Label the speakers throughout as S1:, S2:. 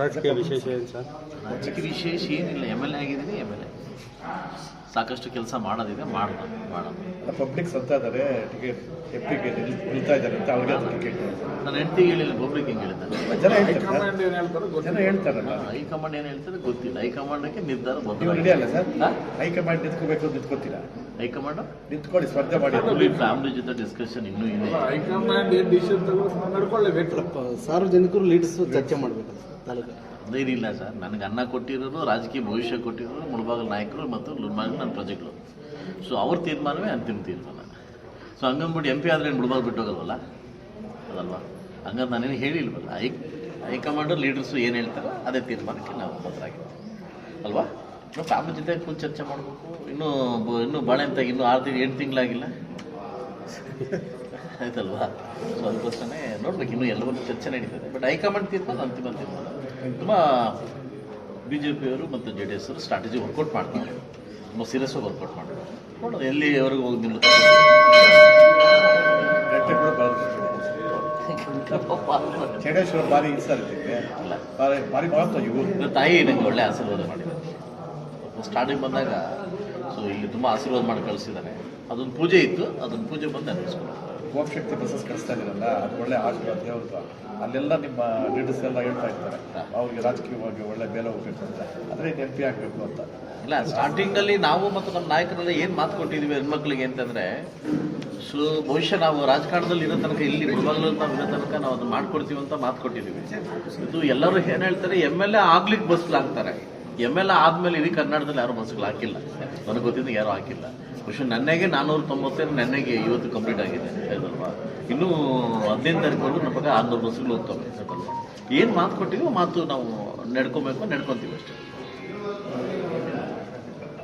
S1: ರಾಜಕೀಯ ವಿಶೇಷ ಏನು ಸರ್?
S2: ರಾಜಕೀಯ ವಿಶೇಷ ಏನಿಲ್ಲ. ಎಂ ಎಲ್ ಎ ಆಗಿದ್ದೀನಿ ಎಂ ಎಲ್ ಎ ಸಾಕಷ್ಟು ಕೆಲಸ ಮಾಡೋದಿದೆ ಮಾಡೋಣ ಮಾಡೋಣ
S3: ಪಬ್ಲಿಕ್ ಅಂತ ಇದ್ದಾರೆ ಟಿಕೆಟ್ ಎಂ ಪಿಗೆ ನಿಲ್ತಾ ಇದ್ದಾರೆ ಅಂತ ಅವ್ರಿಗೆ ಅದು ಟಿಕೆಟ್
S2: ನನ್ನ ಹೆಂಡತಿಗೆ ಹೇಳಿಲ್ಲ ಒಬ್ರಿಗೆ ಹಿಂಗೆ ಹೇಳಿದ್ದೆ
S3: ಜನ ಹೇಳ್ತಾರೆ. ಜನ ಹೇಳ್ತಾರಲ್ಲ.
S2: ಹೈಕಮಾಂಡ್ ಏನು ಹೇಳ್ತಾರೆ ಗೊತ್ತಿಲ್ಲ. ಹೈಕಮಾಂಡಕ್ಕೆ ನಿರ್ಧಾರ
S3: ನೀವು ರೆಡಿ ಅಲ್ಲ ಸರ್?
S2: ಹಾ?
S3: ಹೈಕಮಾಂಡ್ ನಿಂತ್ಕೋಬೇಕು ಅಂತ ನಿಂತ್ಕೋತೀರಾ?
S2: ಹೈಕಮಾಂಡ್?
S3: ನಿಂತ್ಕೊಳ್ಳಿ ಸ್ಪರ್ಧೆ ಮಾಡಿ.
S2: ಫ್ಯಾಮಿಲಿ ಜೊತೆ ಡಿಸ್ಕಷನ್ ಇನ್ನೂ ಇದೆ.
S4: ಹೈಕಮಾಂಡ್ ಏನು ಡಿಸಿಷನ್ ತಗೊಂಡು ನಡ್ಕೊಳ್ಳೇಬೇಕು.
S1: ಸಾರ್ವಜನಿಕರು ಲೀಡರ್ಸ್ ಚರ್ಚೆ ಮಾಡಬೇಕು ತಾಲೂಕು
S2: ಅದೇನಿಲ್ಲ ಸರ್. ನನಗೆ ಅನ್ನ ಕೊಟ್ಟಿರೋರು, ರಾಜಕೀಯ ಭವಿಷ್ಯ ಕೊಟ್ಟಿರೋರು, ಮುಳಬಾಗಲ ನಾಯಕರು ಮತ್ತು ಲುಲ್ಮಾಗಲ್ ನನ್ನ ಪ್ರಜೆಗಳು ಸೊ ಅವ್ರ ತೀರ್ಮಾನವೇ ಅಂತಿಮ ತೀರ್ಮಾನ. ಸೊ ಹಂಗಂದ್ಬಿಟ್ಟು ಎಂ ಪಿ ಆದರೆ ಮುಳಬಾಗ ಬಿಟ್ಟು ಹೋಗಲ್ವಲ್ಲ? ಅದಲ್ವಾ? ನಾನೇನು ಹೇಳಿಲ್ವಲ್ಲ? ಹೈ, ಹೈಕಮಾಂಡ್ ಲೀಡರ್ಸು ಏನು ಹೇಳ್ತಾರೋ ಅದೇ ತೀರ್ಮಾನಕ್ಕೆ ನಾವು ಬದ್ಧರಾಗಿರ್ತೀವಿ ಅಲ್ವಾ? ಇನ್ನು ಫ್ಯಾಮಿಲಿ ಜೊತೆ ಫುಲ್ ಚರ್ಚೆ ಮಾಡಬೇಕು. ಇನ್ನೂ ಇನ್ನೂ ಬಾಳೆ ಅಂತ ಇನ್ನೂ ಆರು ತಿಂಗಳು ಎಂಟು ತಿಂಗಳಾಗಿಲ್ಲ? ಆಯ್ತಲ್ವಾ? ಸೊ ಅದಕ್ಕೋಸ್ಕರನೇ ನೋಡ್ಬೇಕು. ಇನ್ನೂ ಎಲ್ಲವನ್ನೂ ಚರ್ಚೆ ನಡೀತದೆ. ಬಟ್ ಹೈಕಮಾಂಡ್ ತೀರ್ಮಾನ ಅಂತಿಮ ತೀರ್ಮಾನ. ತುಂಬ ಬಿ ಜೆ ಪಿಯವರು ಮತ್ತು ಜೆ ಡಿ ಎಸ್ ಅವರು ಸ್ಟ್ರಾಟಜಿ ವರ್ಕೌಟ್ ಮಾಡ್ತಾರೆ. ತುಂಬ ಸೀರಿಯಸ್ ಆಗಿ ವರ್ಕೌಟ್ ಮಾಡ್ತಾರೆ. ನೋಡೋದು ಎಲ್ಲಿವರೆಗೂ ಹೋಗಿ ನಿಲ್ಲುತ್ತೆ.
S3: ಚೇಡೇಶ್ವರ ಇದಕ್ಕೆ.
S2: ಅಲ್ಲ. ಭಾರಿ ತಾಯಿ ನನಗೆ ಒಳ್ಳೆ ಆಶೀರ್ವಾದ ಮಾಡಿದ್ದಾರೆ ಸ್ಟಾರ್ಟಿಂಗ್ ಬಂದಾಗ ಸೊ ಇಲ್ಲಿ ತುಂಬ ಆಶೀರ್ವಾದ ಮಾಡಿ ಕಳಿಸಿದ್ದಾರೆ ಅದೊಂದು ಪೂಜೆ ಇತ್ತು ಅದೊಂದು ಪೂಜೆ ಬಂದು ನೆನಪಿಸ್ಕೊಂಡು
S3: ಓಂ ಶಕ್ತಿ ಬಸ್ಸಸ್ ಕಳಿಸ್ತಾ ಇದ್ದೀರಲ್ಲ ಅದು ಒಳ್ಳೆ ಆಶೀರ್ವಾದ ದೇವ್ರದ್ದು. ಅಲ್ಲೆಲ್ಲ ನಿಮ್ಮ ಲೀಡರ್ಸ್ ಎಲ್ಲ ಹೇಳ್ತಾ ಇರ್ತಾರೆ ಅವ್ರಿಗೆ ರಾಜಕೀಯವಾಗಿ ಒಳ್ಳೆ ಬೆಲೆ ಹೋಗ್ಬೇಕು ಅಂತ. ಅದ್ರೆ ಎಂ ಪಿ ಆಗಬೇಕು ಅಂತ.
S2: ಇಲ್ಲ ಸ್ಟಾರ್ಟಿಂಗಲ್ಲಿ ನಾವು ಮತ್ತು ನಮ್ಮ ನಾಯಕರೆಲ್ಲ ಏನು ಮಾತು ಕೊಟ್ಟಿದ್ದೀವಿ ಹೆಣ್ಮಕ್ಳಿಗೆ ಅಂತಂದರೆ ಸೊ ಬಹುಶಃ ನಾವು ರಾಜಕಾರಣದಲ್ಲಿ ಇರೋ ತನಕ ಇಲ್ಲಿ ಮುಳುಬಾಗಲಲ್ಲಿ ನಾವು ಇರೋ ತನಕ ನಾವು ಅದನ್ನ ಮಾಡ್ಕೊಡ್ತೀವಿ ಅಂತ ಮಾತು ಕೊಟ್ಟಿದ್ದೀವಿ. ಇದು ಎಲ್ಲರೂ ಏನು ಹೇಳ್ತಾರೆ ಎಂ ಎಲ್ ಎ ಆಗ್ಲಿಕ್ಕೆ ಬಸ್ಲಾಗ್ತಾರೆ ಎಂ ಎಲ್ ಎ ಆದಮೇಲೆ ಇಡೀ ಕರ್ನಾಟಕದಲ್ಲಿ ಯಾರು ಮನಸ್ಸುಗಳು ಹಾಕಿಲ್ಲ. ನನಗೆ ಗೊತ್ತಿದ್ದ ಯಾರೂ ಹಾಕಿಲ್ಲ. ಬಹುಶಃ ನನ್ನೆಗೆ ನಾನ್ನೂರ ತೊಂಬತ್ತೇನು ನನ್ನೆಗೆ ಇವತ್ತು ಕಂಪ್ಲೀಟ್ ಆಗಿದೆ ಆಯ್ತಲ್ವಾ ಇನ್ನೂ ಹದಿನೈದು ತಾರೀಕು ನಮ್ಮ ಪಕ್ಕ ಆರ್ನೂರು ಬಸ್ಸುಗಳು ಹೋಗ್ತವೆ ಆಯ್ತಲ್ವಾ ಏನು ಮಾತು ಕೊಟ್ಟಿದ್ದೀವಿ ಮಾತು ನಾವು ನಡ್ಕೊಬೇಕು ನಡ್ಕೊತೀವಿ ಅಷ್ಟೇ.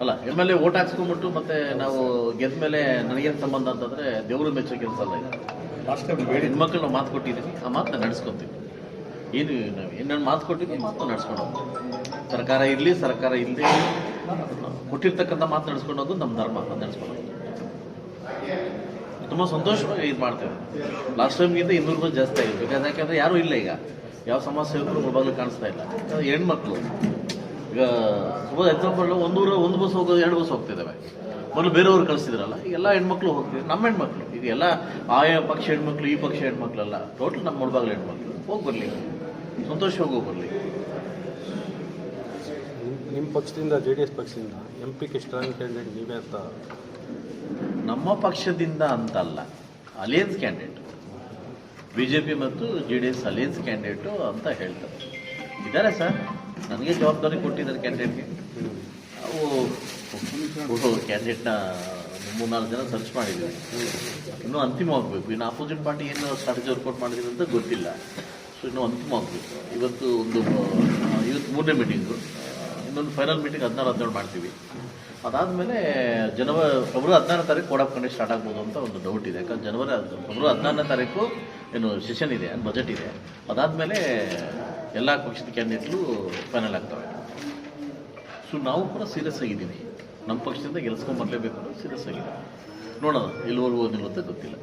S2: ಅಲ್ಲ ಎಂ ಎಲ್ ಎ ಓಟ್ ಹಾಕ್ಸ್ಕೊಂಡ್ಬಿಟ್ಟು ಮತ್ತೆ ನಾವು ಗೆದ್ದ ಮೇಲೆ ನನಗೇನು ಸಂಬಂಧ ಅಂತಂದ್ರೆ ದೇವರು ಮೆಚ್ಚೋ ಕೆಲಸ ಅಲ್ಲ ಇದು. ಹೆಣ್ಮಕ್ಳು ನಾವು ಮಾತು ಕೊಟ್ಟಿದ್ದೀವಿ ಆ ಮಾತನ್ನ ನಡೆಸ್ಕೊತೀವಿ. ಏನು ನಾವು ಏನೇನು ಮಾತು ಕೊಟ್ಟಿದ್ದೀವಿ ಮಾತು ನಡ್ಸ್ಕೊಂಡು ಹೋಗ್ತೀವಿ ಸರ್ಕಾರ ಇರಲಿ, ಸರ್ಕಾರ ಇಲ್ಲದೆ ಕೊಟ್ಟಿರ್ತಕ್ಕಂಥ ಮಾತು ನಡ್ಸ್ಕೊಂಡು ಹೋಗೋದು ನಮ್ಮ ಧರ್ಮ ಅಂತ ನಡ್ಸ್ಕೊಂಡು ತುಂಬ ಸಂತೋಷವಾಗಿ ಇದು ಮಾಡ್ತೇವೆ. ಲಾಸ್ಟ್ ಟೈಮ್ಗಿಂತ ಇನ್ನೂರು ರೂಪಾಯಿ ಜಾಸ್ತಿ ಆಗಿದೆ ಬಿಕಾಸ್ ಯಾಕಂದ್ರೆ ಯಾರೂ ಇಲ್ಲ ಈಗ. ಯಾವ ಸಮಾಜ ಸೇವಕರು ಮೊಬೈಲ್ ಕಾಣಿಸ್ತಾ ಇಲ್ಲ. ಹೆಣ್ಮಕ್ಳು. ಈಗ ಸುಮಾರು ಎಕ್ಸಾಂಪಲ್ ಒಂದೂರ, ಒಂದು ಬಸ್ ಹೋಗೋದು, ಎರಡು ಬಸ್ ಹೋಗ್ತಿದ್ದಾವೆ. ಮೊದಲು ಬೇರೆಯವ್ರು ಕಳಿಸಿದ್ರಲ್ಲ ಎಲ್ಲ ಹೆಣ್ಮಕ್ಳು ಹೋಗ್ತೀವಿ ನಮ್ಮ ಹೆಣ್ಮಕ್ಳು ಈಗ ಎಲ್ಲ ಆಯಾ ಪಕ್ಷ ಹೆಣ್ಮಕ್ಳು ಈ ಪಕ್ಷ ಹೆಣ್ಮಕ್ಳಲ್ಲ ಟೋಟಲ್ ನಮ್ಮ ಮುಳಬಾಗ್ಲ ಹೆಣ್ಮಕ್ಳು. ಹೋಗಿ ಬರಲಿ. ಸಂತೋಷ ಹೋಗಿ ಬರಲಿ.
S1: ನಿಮ್ಮ ಪಕ್ಷದಿಂದ ಜೆ ಡಿ ಎಸ್ ಪಕ್ಷದಿಂದ ಎಂ ಕೆ ಸ್ಟ್ರಾಂಗ್ ಕ್ಯಾಂಡಿಡೇಟ್ ನೀವೇ ಅಂತ?
S2: ನಮ್ಮ ಪಕ್ಷದಿಂದ ಅಂತಲ್ಲ alliance candidate B J P ಮತ್ತು J D S alliance candidate ಅಂತ ಹೇಳ್ತಾರೆ. ಇದ್ದಾರೆ ಸರ್? ನನಗೆ ಜವಾಬ್ದಾರಿ ಕೊಟ್ಟಿದ್ದಾರೆ ಕ್ಯಾಂಡಿಡೇಟ್ಗೆ ಅವು ಕ್ಯಾಂಡಿಡೇಟ್ನ ಮೂರ್ನಾಲ್ಕು ಜನ ಸರ್ಚ್ ಮಾಡಿದ್ದೀವಿ. ಇನ್ನೂ ಅಂತಿಮವಾಗಬೇಕು ಇನ್ನು ಅಪೋಸಿಟ್ ಪಾರ್ಟಿ ಏನು ಸ್ಟ್ರಾಟಜಿ ವರ್ಕೌಟ್ ಮಾಡಿದ್ರು ಅಂತ ಗೊತ್ತಿಲ್ಲ. ಸೊ ಇನ್ನೂ ಅಂತಿಮವಾಗಬೇಕು ಇವತ್ತು ಒಂದು ಇವತ್ತು ಮೂರನೇ ಮೀಟಿಂಗು ಇನ್ನೊಂದು ಫೈನಲ್ ಮೀಟಿಂಗ್ ಹದಿನಾರು, ಹದಿನೇಳು ಮಾಡ್ತೀವಿ. ಅದಾದಮೇಲೆ ಜನವರಿ ಫೆಬ್ರವರಿ ಹದಿನಾರನೇ ತಾರೀಕು ಕೋಡ್ ಆಫ್ ಸ್ಟಾರ್ಟ್ ಆಗ್ಬೋದು ಅಂತ ಒಂದು ಡೌಟ್ ಇದೆ. ಯಾಕಂದ್ರೆ ಜನವರಿ ಫೆಬ್ರವರಿ ಹದಿನಾರನೇ ತಾರೀಕು ಏನು ಸೆಷನ್ ಇದೆ ಬಜೆಟ್ ಇದೆ. ಅದಾದಮೇಲೆ ಎಲ್ಲ ಪಕ್ಷದ ಕ್ಯಾಂಡಿಡೇಟ್ಗಳು ಫೈನಲ್ ಆಗ್ತವೆ. ಸೊ ನಾವು ಕೂಡ ಸೀರಿಯಸ್ ಆಗಿದ್ದೀವಿ. ನಮ್ಮ ಪಕ್ಷದಿಂದ ಗೆಲ್ಸ್ಕೊಂಬರ್ಲೇಬೇಕು ಅನ್ನೋದು ಸೀರಿಯಸ್ ಆಗಿದೆ. ನೋಡೋಣ ಎಲ್ಲಿವರೆಗೂ ಅಂತ ಗೊತ್ತಿಲ್ಲ.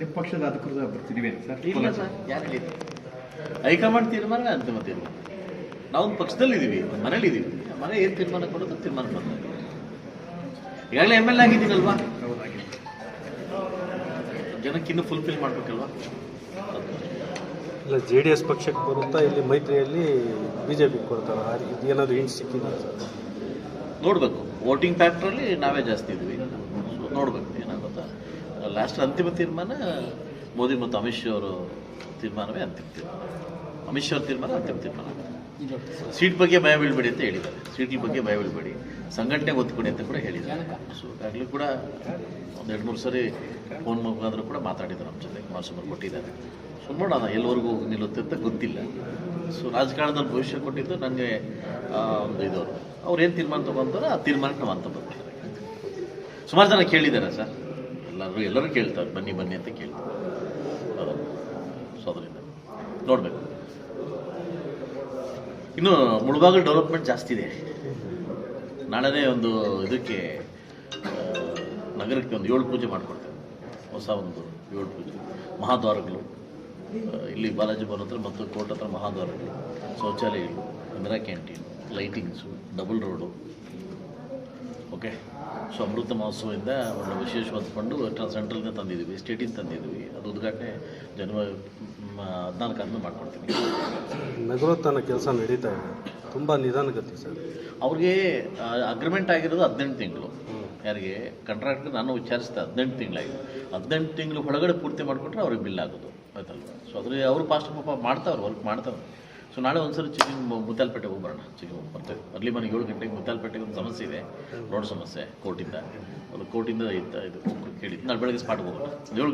S3: ನಿಮ್ಮ ಪಕ್ಷದ ಅಧಿಕೃತ ಬರ್ತಿದ್ದೀವಿ ಸರ್?
S2: ಇಲ್ಲ ಸರ್ ಯಾರು ಹೇಳಿದ್ರು ಹೈಕಮಾಂಡ್ ತೀರ್ಮಾನ ಅಂತಿಮ ತೀರ್ಮಾನ. ನಾವು ಒಂದು ಪಕ್ಷದಲ್ಲಿದ್ದೀವಿ ಒಂದು ಮನೇಲಿ ಇದ್ದೀವಿ ಮನೆ ಏನು ತೀರ್ಮಾನ ಕೊಡೋದು ತೀರ್ಮಾನ ಮಾಡ್ತಾರೆ ಈಗಾಗಲೇ ಎಂ ಎಲ್ ಎ ಆಗಿದ್ದೀನಲ್ವಾ
S3: ಜನಕ್ಕಿನ್ನೂ
S2: ಜನಕ್ಕೆ ಇನ್ನೂ ಫುಲ್ಫಿಲ್ ಮಾಡಬೇಕಲ್ವಾ?
S1: ಇಲ್ಲ, ಜೆ ಡಿ ಎಸ್ ಪಕ್ಷಕ್ಕೆ ಬರುತ್ತಾ ಇಲ್ಲಿ ಮೈತ್ರಿಯಲ್ಲಿ ಬಿ ಜೆ ಪಿಗೆ ಕೊಡ್ತಾರೆ ಏನಾದರೂ ಹಿಂಟ್ ಸಿಕ್ಕಿದೆ
S2: ನೋಡಬೇಕು. ವೋಟಿಂಗ್ ಫ್ಯಾಕ್ಟ್ರಲ್ಲಿ ನಾವೇ ಜಾಸ್ತಿ ಇದ್ದೀವಿ ಸೊ ನೋಡಬೇಕು, ಏನಾಗುತ್ತಾ. ಲಾಸ್ಟ್ ಅಂತಿಮ ತೀರ್ಮಾನ, ಮೋದಿ ಮತ್ತು ಅಮಿತ್ ಶಾ ಅವರು ತೀರ್ಮಾನವೇ ಅಂತಿಮ ತೀರ್ಮಾನ. ಅಮಿತ್ ಶಾ ಅವ್ರ ತೀರ್ಮಾನ ಅಂತಿಮ ತೀರ್ಮಾನ. ಸೀಟ್ ಬಗ್ಗೆ ಭಯ ಬೀಳ್ಬೇಡಿ ಅಂತ ಹೇಳಿದ್ದಾರೆ. ಸೀಟ್ ಬಗ್ಗೆ ಭಯ ಬೀಳ್ಬೇಡಿ. ಸಂಘಟನೆ ಒತ್ಕೊಡಿ ಕೊಡಿ ಅಂತ ಕೂಡ ಹೇಳಿದ್ದಾರೆ. ಸೊ ಆಗಲೂ ಕೂಡ ಒಂದು ಎರಡು ಮೂರು ಸರಿ ಫೋನ್ ಮುಖಾಂತರ ಕೂಡ ಮಾತಾಡಿದ್ದಾರೆ ನಮ್ಮ ಜೊತೆ. ಕುಮಾರಸ್ವಾಮಿ ಕೊಟ್ಟಿದ್ದಾರೆ. ಸೊ ನೋಡೋಣ ಎಲ್ಲವರೆಗೂ ನಿಲ್ಲುತ್ತೆ ಅಂತ ಗೊತ್ತಿಲ್ಲ. ಸೊ ರಾಜಕಾರಣದಲ್ಲಿ ಭವಿಷ್ಯ ಕೊಟ್ಟಿದ್ದು ನನಗೆ ಒಂದು ಇದು. ಅವ್ರು ಏನು ತೀರ್ಮಾನ ತೊಗೊಂತಾರೋ ಆ ತೀರ್ಮಾನಕ್ಕೆ ನಾವು ಅಂತ ಬರ್ತೀವಿ ಸುಮಾರು ಜನ ಕೇಳಿದ್ದಾರೆ ಸರ್? ಎಲ್ಲರೂ ಎಲ್ಲರೂ ಕೇಳ್ತಾರೆ. ಬನ್ನಿ ಬನ್ನಿ ಅಂತ ಕೇಳ್ತಾರೆ. ಸೊ ಅದರಿಂದ ನೋಡಬೇಕು. ಇನ್ನು ಮುಳುಬಾಗಲ್ ಡೆವಲಪ್ಮೆಂಟ್ ಜಾಸ್ತಿ ಇದೆ. ನಾಳೆನೇ ಒಂದು ಇದಕ್ಕೆ ನಗರಕ್ಕೆ ಒಂದು ಏಳು ಪೂಜೆ ಮಾಡಿಕೊಡ್ತೇವೆ ಹೊಸ ಒಂದು ಏಳು ಪೂಜೆ. ಮಹಾದ್ವಾರಗಳು. ಇಲ್ಲಿ ಬಾಲಾಜಿ ಬರೋ ಹತ್ರ ಮತ್ತು ಕೋರ್ಟ್ ಹತ್ರ ಮಹಾದ್ವಾರಗಳು. ಶೌಚಾಲಯಗಳು Indira canteen, lightings, double road. Okay? So ಅಮೃತ ಮಹೋತ್ಸವದಿಂದ ಒಂದು ವಿಶೇಷವಾದ ಫಂಡು ಸೆಂಟ್ರಲ್ನ ತಂದಿದ್ದೀವಿ, ಸ್ಟೇಟಿಂದ ತಂದಿದ್ದೀವಿ. ಅದು ಉದ್ಘಾಟನೆ ಜನವರಿ ಹದಿನಾಲ್ಕು ಆದ್ಮೇಲೆ ಮಾಡ್ಕೊಡ್ತೀನಿ.
S1: ನಗರೋತ್ಥಾನ ಕೆಲಸ ನಡೀತಾ ಇದೆ. ತುಂಬ ನಿಧಾನಗತಿ ಸರ್.
S2: ಅವ್ರಿಗೆ ಅಗ್ರಿಮೆಂಟ್ ಆಗಿರೋದು ಹದಿನೆಂಟು ತಿಂಗಳು. ಯಾರಿಗೆ? ಕಾಂಟ್ರಾಕ್ಟ್ ನಾನು ವಿಚಾರಿಸಿದೆ ಹದಿನೆಂಟು ತಿಂಗಳಾಗಿದೆ. ಹದಿನೆಂಟು ತಿಂಗಳು ಒಳಗಡೆ ಪೂರ್ತಿ ಮಾಡಿಕೊಟ್ರೆ ಅವ್ರಿಗೆ ಬಿಲ್ ಆಗೋದು. ಆಯ್ತಲ್ವ? ಸೊ ಅದ್ರ ಅವರು ಪಾಸ್ಟ್ ಪಾಪ ಮಾಡ್ತಾವ್ರು ವರ್ಕ್ ಮಾಡ್ತಾವ್ರು. ಸೊ ನಾಳೆ ಒಂದ್ಸರಿ ಚಿಕ್ಕಿ ಮುತ್ತಾಲ್ಪೇಟೆಗೆ ಹೋಗ್ಬರೋಣ. ಚಿಕ್ಕಿ ಬರ್ತೇವೆ. ಅರ್ಲಿ ಮನೆಗೆ ಏಳು ಗಂಟೆಗೆ ಮುತ್ತಾಲ್ಪೇಟೆಗೆ ಒಂದು ಸಮಸ್ಯೆ ಇದೆ. ರೋಡ್ ಸಮಸ್ಯೆ ಕೋರ್ಟಿಂದ. ಅದು ಕೋರ್ಟಿಂದ ಇತ್ತ ಇದು ಕೇಳಿ ನಾಳೆ ಬೆಳಗ್ಗೆ ಸ್ಪಾಟ್ಗೆ ಹೋಗೋಣ. ಏಳು